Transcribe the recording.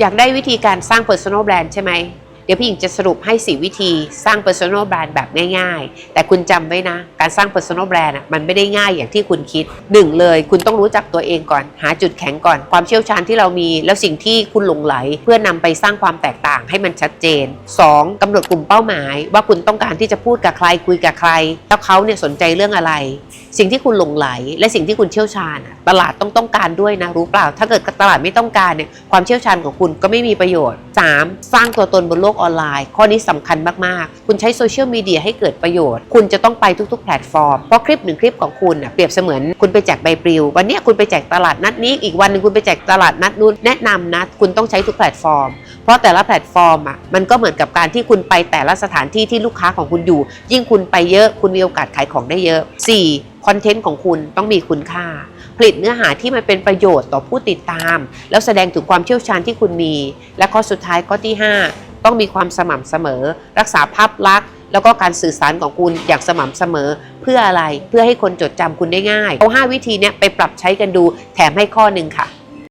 อยากได้วิธีการสร้าง personal brand ใช่ไหม เดี๋ยวพี่หญิงจะสรุปให้ส4วิธีสร้าง personal brand แบบง่ายๆ แต่คุณจำไว้นะ การสร้าง personal brand มันไม่ได้ง่ายอย่างที่คุณคิดหนึ่งเลย คุณต้องรู้จักตัวเองก่อน หาจุดแข็งก่อน ความเชี่ยวชาญที่เรามี แล้วสิ่งที่คุณหลงไหล เพื่อนำไปสร้างความแตกต่างให้มันชัดเจน 2. กำหนดกลุ่มเป้าหมาย ว่าคุณต้องการที่จะพูดกับใครคุยกับใคร แล้วเขาเนี่ยสนใจเรื่องอะไร สิ่งที่คุณหลงไหล และสิ่งที่คุณเชี่ยวชาญตลาดต้องต้องการด้วยนะรู้เปล่า ถ้าเกิดตลาดไม่ต้องการเนี่ยความเชี่ยวชาญของคุณก็ไม่มีประโยชน์ 3. สร้างตัวตนบนโลกออนไลน์ ข้อนี้สำคัญมาก ๆ คุณใช้โซเชียลมีเดียให้เกิดประโยชน์ คุณจะต้องไปทุก ๆ แพลตฟอร์ม เพราะคลิปหนึ่งคลิปของคุณน่ะเปรียบเสมือนคุณไปแจกใบปลิว วันนี้คุณไปแจกตลาดนัดนี้ อีกวันหนึงคุณไปแจกตลาดนัดนู้น แนะนำนะ คุณต้องใช้ทุกแพลตฟอร์ม เพราะแต่ละแพลตฟอร์มอะ มันก็เหมือนกับการที่คุณไปแต่ละสถานที่ที่ลูกค้าของคุณอยู่ ยิ่งคุณไปเยอะ คุณมีโอกาสขายของได้เยอะ 4. คอนเทนต์ของคุณต้องมีคุณค่าผลิตเนื้อหาที่มันเป็นประโยชน์ต่อผู้ติดตาม แล้วแสดงถึงความเชี่ยวชาญที่คุณมี และข้อสุดท้ายข้อที่ 5 ต้องมีความสม่ำเสมอ รักษาภาพลักษณ์แล้วก็การสื่อสารของคุณอย่างสม่ำเสมอ เพื่ออะไรเพื่อให้คนจดจำคุณได้ง่าย เอา 5 วิธีเนี้ยไปปรับใช้กันดูแถมให้ข้อหนึ่งค่ะ